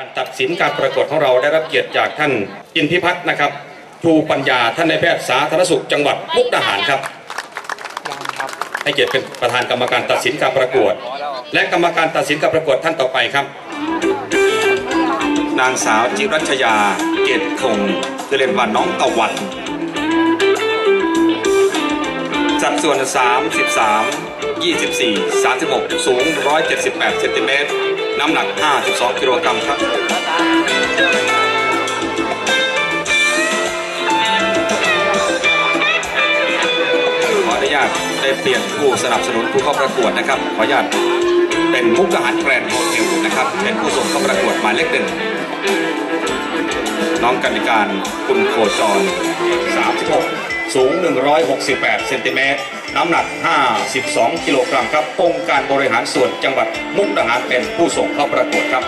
การตัดสินการประกวดของเราได้รับเกียรติจากท่านอินพิพัฒน์นะครับครูปัญญาท่านนายแพทย์สาธารณสุขจังหวัดมุกดาหารครับให้เกียรติเป็นประธานกรรมการตัดสินการประกวด และกรรมการตัดสินการประกวดท่านต่อไปครับ นางสาวจิรัชยา เกตคงคือเรียนว่าน้องตะวันสัดส่วน 33 24 36 สูง 178 เซนติเมตร น้ำหนัก 52 กิโลกรัมครับขออนุญาตได้เปลี่ยนผู้สนับสนุนผู้เข้าประกวดนะครับ ขออนุญาตเป็นมุกทหารแกรนด์โฮเทลนะครับ เป็นผู้ส่งเข้าประกวดหมายเลขหนึ่งน้องกันนิการคุณโคจร 36 สูง 168 เซนติเมตร น้ำหนัก 52 กิโลกรัมครับองค์การบริหารส่วนจังหวัดมุกดาหารเป็นผู้ส่งเข้าประกวดครับ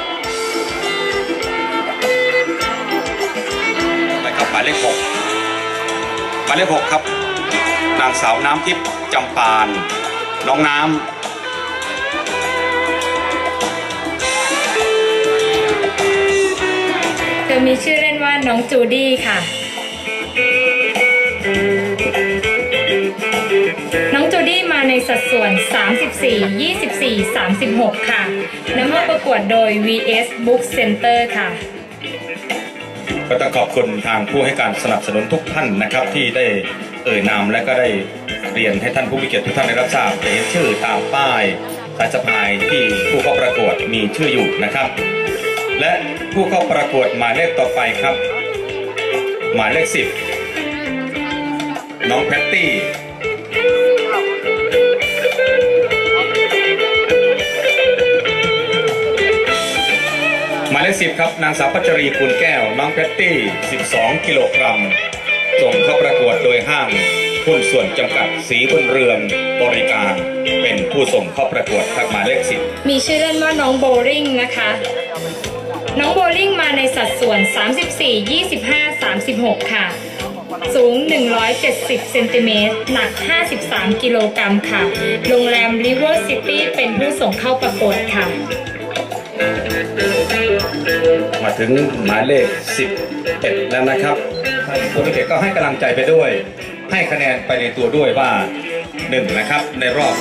ไปครับหมายเลข6หมายเลข6ครับ นางสาวน้ำทิพย์จำปาน น้องน้ำเธอมีชื่อเล่นว่าน้องจูดี้ค่ะ จูดี้มาในสัดส่วน 34 24 36 ค่ะนำมาประกวดโดย VS Book Center ค่ะก็ต้องขอบคุณทางผู้ให้การสนับสนุนทุกท่านนะครับ ที่ได้เอ่ยนามและก็ได้เรียนให้ท่านผู้มีเกียรติทุกท่านได้รับทราบเห็นชื่อตามป้ายสายสะพายที่ผู้เข้าประกวดมีชื่ออยู่นะครับ และผู้เข้าประกวดหมายเลขต่อไปครับ หมายเลขสิบน้องแพตตี้ายเลขสิบครับ นางสาวพัชรีคุณแก้ว น้องแพตตี้ 12 กิโลกรัม ส่งเข้าประกวดโดยห้างหุ้นส่วนจำกัดสีบนเรืองบริการ เป็นผู้ส่งเข้าประกวดครับหมาเลขสิบมีชื่อเล่นว่าน้องโบลิ่งนะคะ น้องโบลิ่งมาในสัดส่วน 34 25 36 ค่ะ สูง 170 เซนติเมตร หนัก 53 กิโลกรัมค่ะ โรงแรม River City เป็นผู้ส่งเข้าประกวดค่ะ มาถึงหมายเลข 11 แล้วนะครับท่านผู้มีเกียรติก็ให้กำลังใจไปด้วย ให้คะแนนไปในตัวด้วยว่าหนึ่งนะครับในรอบ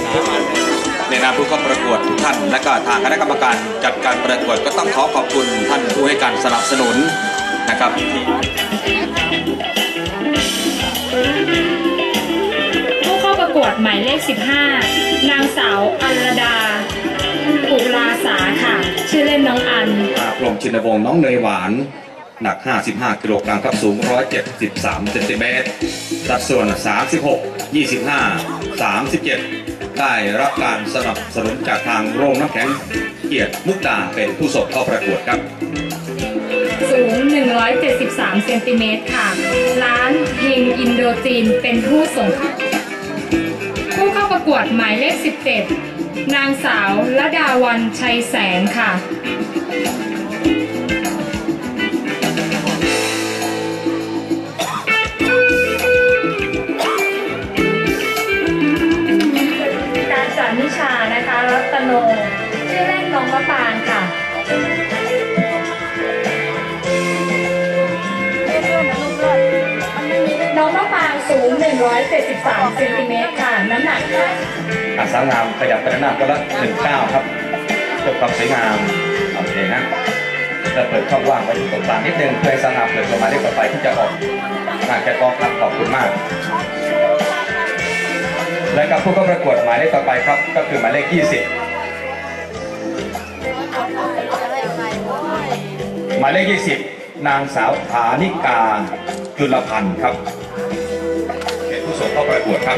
ในนามผู้เข้าประกวดทุกท่าน และก็ทางคณะกรรมการจัดการประกวดก็ต้องขอขอบคุณท่านผู้ให้การสนับสนุนนะครับที่ผู้เข้าประกวดหมายเลข 15 นางสาวอัลดา ปุลาสาค่ะ ชื่อเล่นน้องอันอาพรหมชินวงศ์น้องเนยหวาน หนัก 55 กิโลกรัมครับสูง 173เซนติเมตรสัดส่วน 36 25 37 ได้รับการสนับสนุนจากทางโรงน้ำแข็งเกียรติมุกดาเป็นผู้ส่งเข้าประกวดครับ สูง 173 เซนติเมตรค่ะ ร้านเฮงอินโดจีนเป็นผู้ส่งผู้เข้าประกวดหมายเลข 17 นางสาวละดาวันชัยแสนค่ะการจัดนิชานะคะ รัตโน ชื่อเล่นน้องมะปางค่ะน้องมะปางสูง 173เซนติ อาสางามขยับไปด้านหน้าก็ละหนึ่งเก้าครับเพื่อความสวยงามโอเคนะจะเปิดช่องว่างไว้ตรงกลางนิดนึงเพื่อให้สางามเปิดลงมาได้ต่อไปที่จะออกหากแกกองครับขอบคุณมาก และกับผู้เข้าประกวดหมายเลขต่อไปครับ ก็คือหมายเลข 20 หมายเลข 20 นางสาวฐานิกาจุลพันธ์ครับเป็นผู้ส่งเข้าประกวดครับ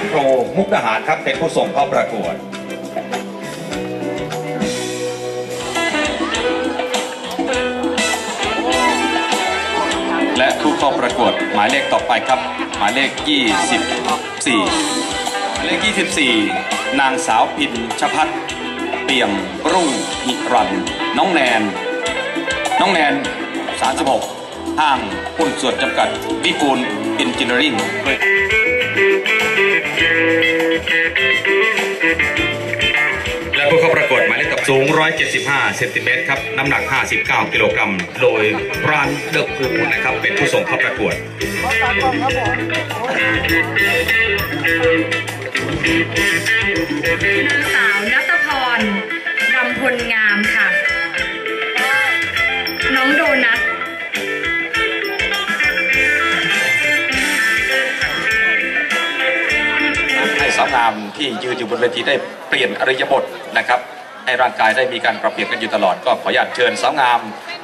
คโครมุกดาหารครับเป็นผู้ส่งเข้าประกวดและผู้เข้าประกวดหมายเลขต่อไปครับ หมายเลข 24 หมายเลข 24 นางสาวพินชพัฒน์เปี่ยมรุ่งหิรัน น้องแนน น้องแนน 36 ห้างหุ้นส่วนจำกัดวิฟูลอินจิเนียริ่ง และผู้เข้าประกวดหมายเลขกับสูง 175 เซนติเมตรครับ น้ำหนัก 59 กิโลกรัม โดยรานเดอะพูนะครับ เป็นผู้ส่งเข้าประกวดนางสาวนัตพรรำพลงามค่ะ น้องโดนัท สาวงามที่ยืนอยู่บนเวทีได้เปลี่ยนอริยบทนะครับให้ร่างกายได้มีการปรับเปลี่ยนกันอยู่ตลอดก็ขออนุญาตเชิญสาวงาม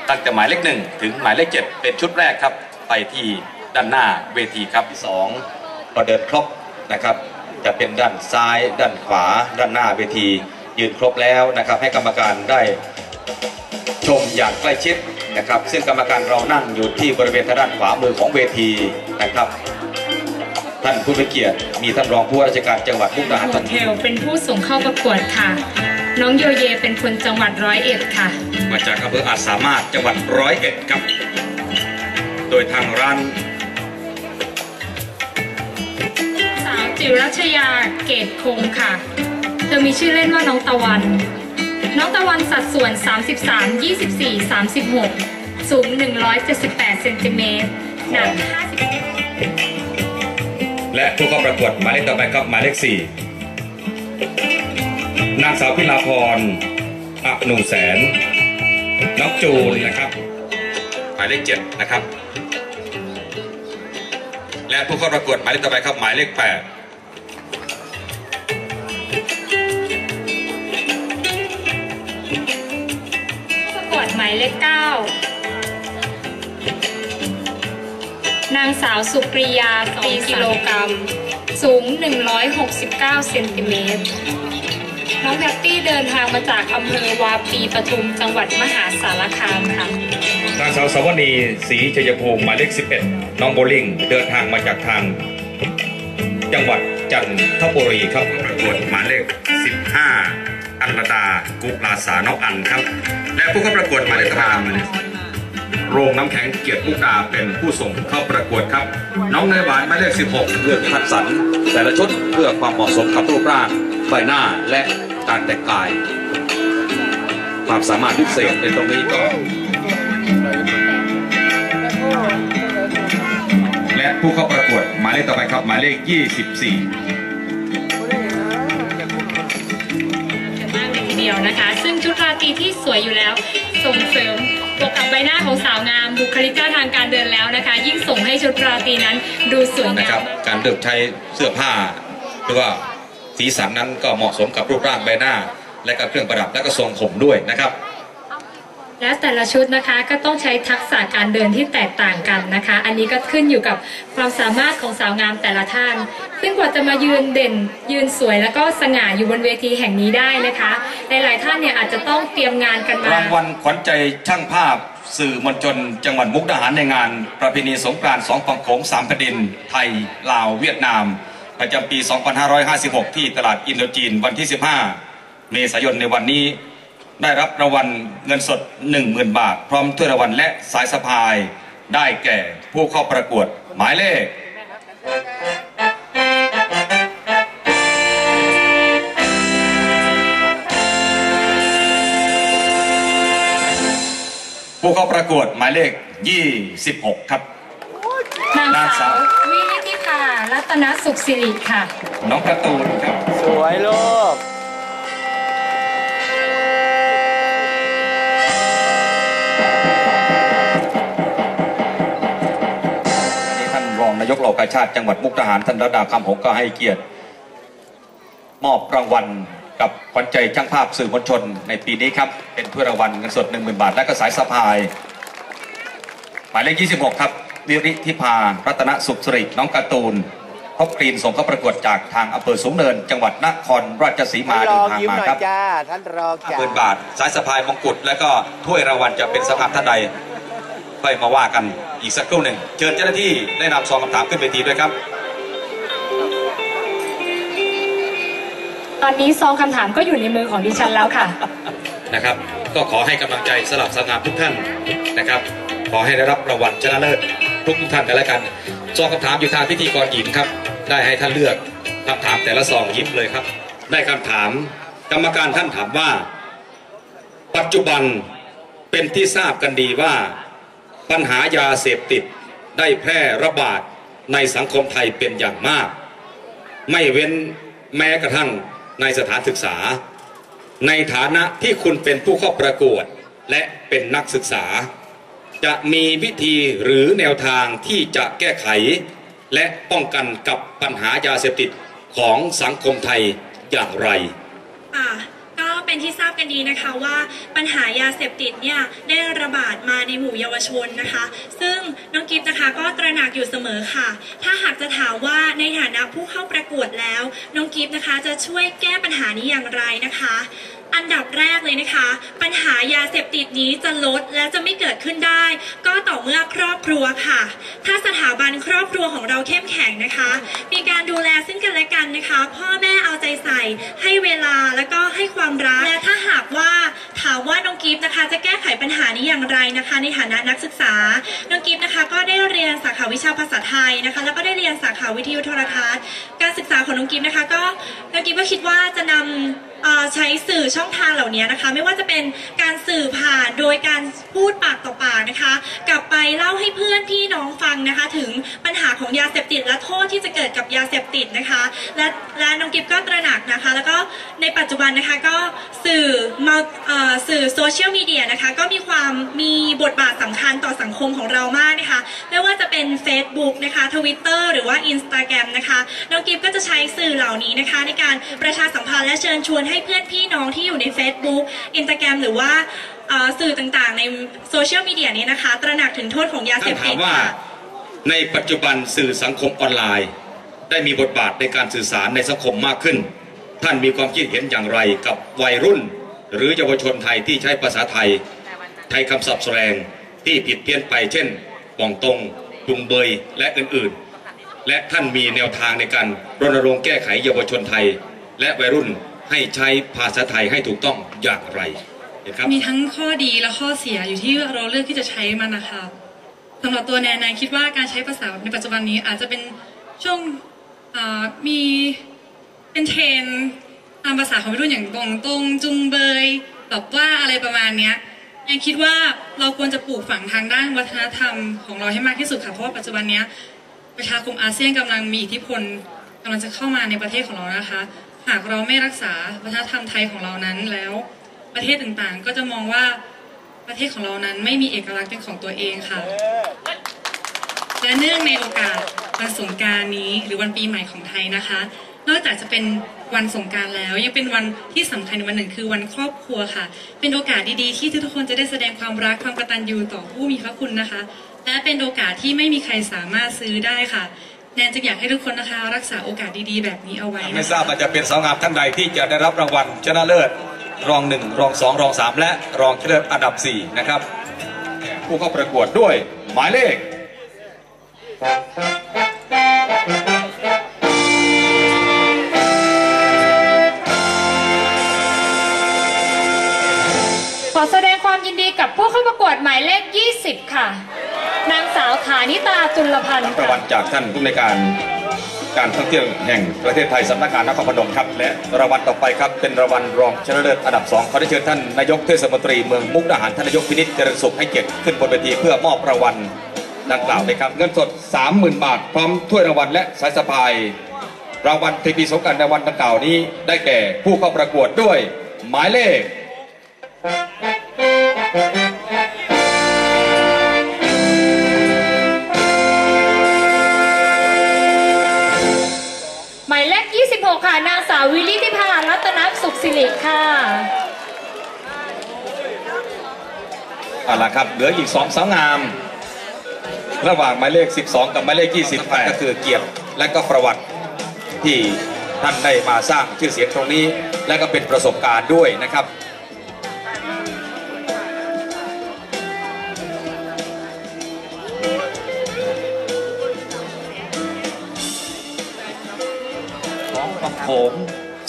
ตั้งแต่หมายเลขหนึ่งถึงหมายเลขเจ็ดเป็นชุดแรกครับ ไปที่ด้านหน้าเวทีครับที่สองก็เดินครบนะครับ จะเป็นด้านซ้าย ด้านขวา ด้านหน้าเวที ยืนครบแล้วนะครับ ให้กรรมการได้ชมอย่างใกล้ชิดนะครับ ซึ่งกรรมการเรานั่งอยู่ที่บริเวณทางด้านขวามือของเวทีนะครับ ท่านผู้มีเกียรติมีท่านรองผู้ว่าราชการจังหวัดมุกดาหารโฮท่านเทลเป็นผู้ส่งเข้าประกวดค่ะ น้องโยเยเป็นคนจังหวัดร้อยเอ็ดค่ะ มาจากอำเภออาจสามารถจังหวัดร้อยเอ็ดครับ โดยทางร้านสาวจิรัชยาเกตคงค่ะ เธอมีชื่อเล่นว่าน้องตะวัน น้องตะวันสัดส่วน 33 24 36 สูง 178เซนติเมตรหนัก 50 และผู้เข้าประกวดหมายเลขต่อไปครับหมายเลขสี่นางสาวพิลาพรอหนูแสน น้องจูนนะครับ หมายเลขเจ็ดนะครับ และผู้เข้าประกวดหมายเลขต่อไปครับหมายเลขแปดประกวดหมายเลข9 นางสาวสุปรียา2กิโลกรัม สูง 169 เซนติเมตร น้องแพตตี้เดินทางมาจากอำเภอวาปีปทุมจังหวัดมหาสารคามค่ะ นางสาวสวนีศรีชัยภูมิหมายเลข11 น้องโบลิ่งเดินทางมาจากทาง จังหวัดจันทบุรีครับประกวดหมายเลข 15 อันรดากุลาสาน้องอันครับ และผู้เข้าประกวดหมายเลขทาม โรงน้ำแข็งเกียรติมุกดาเป็นผู้ส่งเข้าประกวดครับ น้องเนยหวานหมายเลข 16 เลือกคัดสรรแต่ละชุดเพื่อความเหมาะสมกับรูปร่างใบหน้าและการแต่งกาย ความสามารถพิเศษในตรงนี้ก็และผู้เข้าประกวดหมายเลขต่อไปครับหมายเลข 24เยอะมากเลยทีเดียวนะคะ ซึ่งชุดราตรีที่สวยอยู่แล้วส่งเสริม กกับใบหน้าของสาวงาม บุคลิกทาทางการเดินแล้วนะคะ ยิ่งส่งให้ชุดราตรีนั้นดูสวยนะงาครัมบ การเลือกใช้เสื้อผ้า หรือว่าสีสันนั้นก็เหมาะสมกับรูปร่างใบหน้า และก็เครื่องประดับและก็ทรงผมด้วยนะครับ และแต่ละชุดนะคะก็ต้องใช้ทักษะการเดินที่แตกต่างกันนะคะ อันนี้ก็ขึ้นอยู่กับความสามารถของสาวงามแต่ละท่าน ซึ่งกว่าจะมายืนเด่น ยืนสวยแล้วก็สง่าอยู่บนเวทีแห่งนี้ได้นะคะ หลายๆท่านเนี่ยอาจจะต้องเตรียมงานกันมารางวัลขวัญใจช่างภาพสื่อมวลชน จังหวัดมุกดาหารในงาน ประเพณีสงกรานต์สองฝั่งโขงสามแผ่นดิน ไทย ลาว เวียดนาม ประจำปี 2556 ที่ตลาดอินโดจีนวันที่ 15 เมษายนในวันนี้ ได้รับรางวัลเงินสด 10,000 บาท พร้อมถ้วยรางวัลและสายสะพายได้แก่ผู้เข้าประกวดหมายเลขผู้เข้าประกวดหมายเลข 26 ครับ นางนางสาสาวววินิธิภารัตนสุขสิริค่ะ น้องการ์ตูนครับ สวยลูก นี้ท่านรองนายกเหล่ากาชาติจังหวัดมุกดาหารท่านระดาคำหงก็ให้เกียรติ มอบรางวัลกับขวัญใจช่างภาพสื่อมวลชนในปีนี้ครับ เป็นถ้วยรางวัลเงินสด 10,000 บาท และก็สายสะพาย หมายเลข 26 ครับวิริธิพารัตนสุขสิริน้องการ์ตูนพบกรีนส่งเข้าประกวดจากทางอำเภอสูงเนิน จังหวัดนครราชสีมาท่านรเดิอนงทางยิ้มมาหน่อยครับจ้าท่านรองจ้าหมื่นบาท สายสะพายมงกุฎและก็ถ้วยรางวัลจะเป็นสภาพท่านใดค่อยมาว่ากัน อีกสักครู่หนึ่งเชิญเจ้าหน้าที่ได้นำซองคำถามขึ้นเวทีด้วยครับ ตอนนี้ซองคำถามก็อยู่ในมือของดิฉันแล้วค่ะ นะครับ ก็ขอให้กำลังใจสลับสาวงามทุกท่านนะครับ ขอให้ได้รับรางวัลชนะเลิศทุกทุกๆท่านกันแล้วกันซองคำถามอยู่ทางพิธีกรหญิงครับ ได้ให้ท่านเลือกคำถามแต่ละซองหยิบเลยครับ ได้คำถาม กรรมการท่านถามว่า ปัจจุบันเป็นที่ทราบกันดีว่า ปัญหายาเสพติดได้แพร่ระบาดในสังคมไทยเป็นอย่างมาก ไม่เว้นแม้กระทั่งในสถานศึกษา ในฐานะที่คุณเป็นผู้เข้าประกวดและเป็นนักศึกษา จะมีวิธีหรือแนวทางที่จะแก้ไข และป้องกันกับปัญหายาเสพติดของสังคมไทยอย่างไรค่ะก็ เป็นที่ทราบกันดีนะคะว่าปัญหายาเสพติดเนี่ยได้ระบาดมาในหมู่เยาวชนนะคะ ซึ่งน้องกิฟต์นะคะก็ตระหนักอยู่เสมอค่ะ ถ้าหากจะถามว่าในฐานะผู้เข้าประกวดแล้ว น้องกิฟต์นะคะจะช่วยแก้ปัญหานี้อย่างไรนะคะ อันดับแรกเลยนะคะ ปัญหายาเสพติดนี้จะลดและจะไม่เกิดขึ้นได้ ก็ ต่อเมื่อครอบครัวค่ะ ถ้าสถาบันครอบครัวของเราเข้มแข็งนะคะ มีการดูแลซึ่งกันและกันนะคะ พ่อแม่เอาใจใส่ให้เวลาแล้วก็ให้ความรักและถ้าหากว่า ถามว่าน้องกิฟต์นะคะ จะแก้ไขปัญหานี้อย่างไรนะคะ ในฐานะนักศึกษา น้องกิฟต์นะคะก็ได้เรียนสาขาวิชาภาษาไทยนะคะ แล้วก็ได้เรียนสาขาวิทยุโทรทัศน์ การศึกษาของน้องกิฟต์นะคะก็น้องกิฟต์ก็คิดว่าจะนำเอ่อใช้สื่อช่องทางเหล่านี้นะคะ ไม่ว่าจะเป็นการสื่อผ่านโดยการพูดปากต่อปากนะคะ กลับไปเล่าให้เพื่อนพี่น้องฟังนะคะ ถึงปัญ ของยาเสพติด และโทษที่จะเกิดกับยาเสพติดนะคะ และและน้องกิฟก็ตระหนักนะคะ แล้วก็ในปัจจุบันนะคะก็สื่อมาสื่อโซเชียลมีเดียนะคะก็มีความมีบทบาทสำคัญต่อสังคมของเรามากนะคะ ไม่ว่าจะเป็น Facebook นะคะ Twitter หรือว่า Instagram นะคะน้องกิฟก็จะใช้สื่อเหล่านี้นะคะ ในการประชาสัมพันธ์และเชิญชวนให้เพื่อนพี่น้องที่อยู่ใน Facebook Instagram หรือว่าสื่อต่างๆ ในโซเชียลมีเดียนี้นะคะ ตระหนักถึงโทษของยาเสพติดค่ะ ในปัจจุบันสื่อสังคมออนไลน์ ได้มีบทบาทในการสื่อสารในสังคมมากขึ้น ท่านมีความคิดเห็นอย่างไรกับวัยรุ่น หรือเยาวชนไทยที่ใช้ภาษาไทย ไทยคำศัพท์แสดงที่ผิดเพี้ยนไปเช่นป่องตรงจุงเบยและอื่นๆ และท่านมีแนวทางในการรณรงค์แก้ไขเยาวชนไทย และวัยรุ่นให้ใช้ภาษาไทยให้ถูกต้องอย่างไรเห็นครับมีทั้งข้อดีและข้อเสียอยู่ที่เราเลือกที่จะใช้มันนะคะ สำหรับตัวแนนแนนคิดว่าการใช้ภาษาในปัจจุบันนี้อาจจะเป็นช่วงมีเป็นเทรนตามภาษาของวัยรุ่นอย่างตรงตรงจุงเบยแบบว่าอะไรประมาณเนี้ยแนนคิดว่าเราควรจะปลูกฝังทางด้านวัฒนธรรมของเราให้มากที่สุดค่ะเพราะว่าปัจจุบันเนี้ยประชาคมอาเซียนกำลังมีอิทธิพลกำลังจะเข้ามาในประเทศของเรานะคะ หากเราไม่รักษาวัฒนธรรมไทยของเรานั้นแล้ว ประเทศต่างๆ ก็จะมองว่าประเทศของเรานั้นไม่มีเอกลักษณ์เป็นของตัวเองค่ะ และเนื่องในโอกาสวันสงการนี้ หรือวันปีใหม่ของไทยนะคะ นอกจากจะเป็นวันสงการแล้วยังเป็นวันที่สำคัญอีกวันหนึ่งคือวันครอบครัวค่ะ เป็นโอกาสดีๆที่ทุกคนจะได้แสดงความรักความกตัญญูต่อผู้มีพระคุณนะคะ และเป็นโอกาสที่ไม่มีใครสามารถซื้อได้ค่ะแนนจึงอยากให้ทุกคนนะคะ รักษาโอกาสดีๆ แบบนี้เอาไว้ ไม่ทราบว่าจะเป็นสาวงามท่านใดที่จะได้รับรางวัลชนะเลิศ รองหนึ่งรองสองรองสามและรองชนะเลิศอันดับสี่นะครับ ผู้เข้าประกวดด้วยหมายเลข ขอแสดงความยินดีกับผู้เข้าประกวดหมายเลข 20 ค่ะ นางสาวฐานิตาจุลพันธ์รางวัลจากท่านผู้ในวยการการท่องเที่ยวแห่งประเทศไทยสำนักงานนครพนมครับ และรางวัลต่อไปครับเป็นรางวัลรองชนะเลิศอันดับสองขอได้เชิญท่านนายกเทศมนตรีเมืองมุกดาหารท่านนายกพินิจเจริญสุขให้เกียรติขึ้นบนเวทีเพื่อมอบรางวัล ดังกล่าวเลยครับ เงินสด 30,000 บาท พร้อมถ้วยรางวัลและสายสะพาย รางวัลเทพีสงกรารในวันดังกล่าวนี้ได้แก่ผู้เข้าประกวดด้วย หมายเลขหมายเลข 26 ค่ะ นางสาววิลิติภารัตนสุขสิริค่ะเอาละครับ เหลืออีกสองสาวงาม ระหว่างหมายเลข 12 กับหมายเลข28ก็คือเกียรติและก็ประวัติที่ท่านได้มาสร้างชื่อเสียงตรงนี้ และก็เป็นประสบการณ์ด้วยนะครับของลำโขง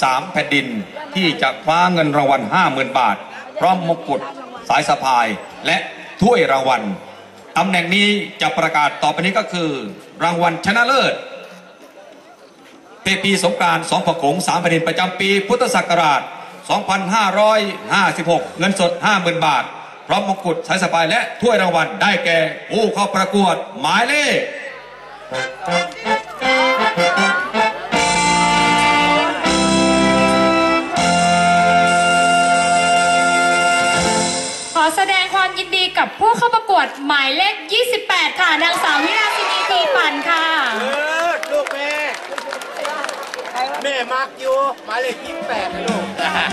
สามแผ่นดินที่จะคว้าเงินรางวัล 50,000 บาท พร้อมมงกุฎสายสะพายและถ้วยรางวัล ตำแหน่งนี้จะประกาศต่อไปนี้ก็คือ รางวัลชนะเลิศเทปีสงกราร2ผักโขง3แผ่นดินประจำปี พุทธศักราช 2556 เงินสด 50,000 บาท พร้อมมงกุฎสายสะพายและถ้วยรางวัลได้แก่ผู้เข้าประกวดหมายเลขขอแสดงความยินดีกับผู้เข้า ดหมายเลข 28 ค่ะ นางสาววิราชินีปีปันค่ะ เออลูกแม่แม่มักอยู่หมายเลขยี่สิบแปดลูก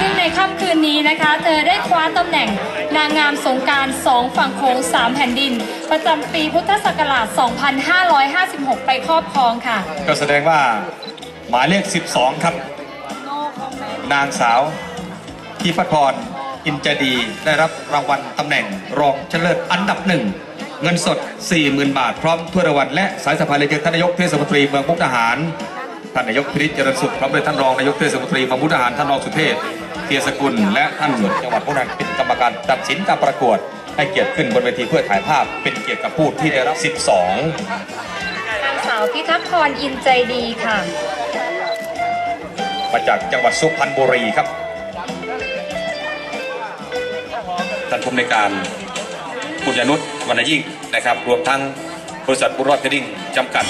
ซึ่งในค่ำคืนนี้นะคะ เธอได้คว้าตำแหน่งนางงามสงกราร2ฝั่งโค้ง3แผ่นดิน ประจำปีพุทธศักราช 2556 ไปครอบครองค่ะ ก็แสดงว่าหมายเลข 12 ครับ นางสาวที่พัทร อินจดีได้รับรางวัลตำแหน่งรองชนะเลิศอันดับหนึ่งเงินสด 40,000 บาท พร้อมถ้วยรางวัลและสายสะพายเลยนท่านนายกเทศมนตรีเมืองมุกดาหาร ท่านนายกพิริศเจริญสุขพร้อมด้วยท่านรองนายกเทศมนตรีเมืองมุกดาหารท่านรองสุเทพเทียสกุล และท่านจังหวัดมุกดาหารเป็นกรรมการตัดสินการประกวด ให้เกียรติขึ้นบนเวทีเพื่อถ่ายภาพ เป็นเกียรติกับผู้ที่ได้รับ 12นางสาวพิทักษ์พรอินใจดีค่ะ มาจากจังหวัดสุพรรณบุรีครับ ท่านผู้ในการคุณยนุษ์วรรณยิ่งนะครับ รวมทั้งบริษัทบุรอดเทรดดิ้งจำกัด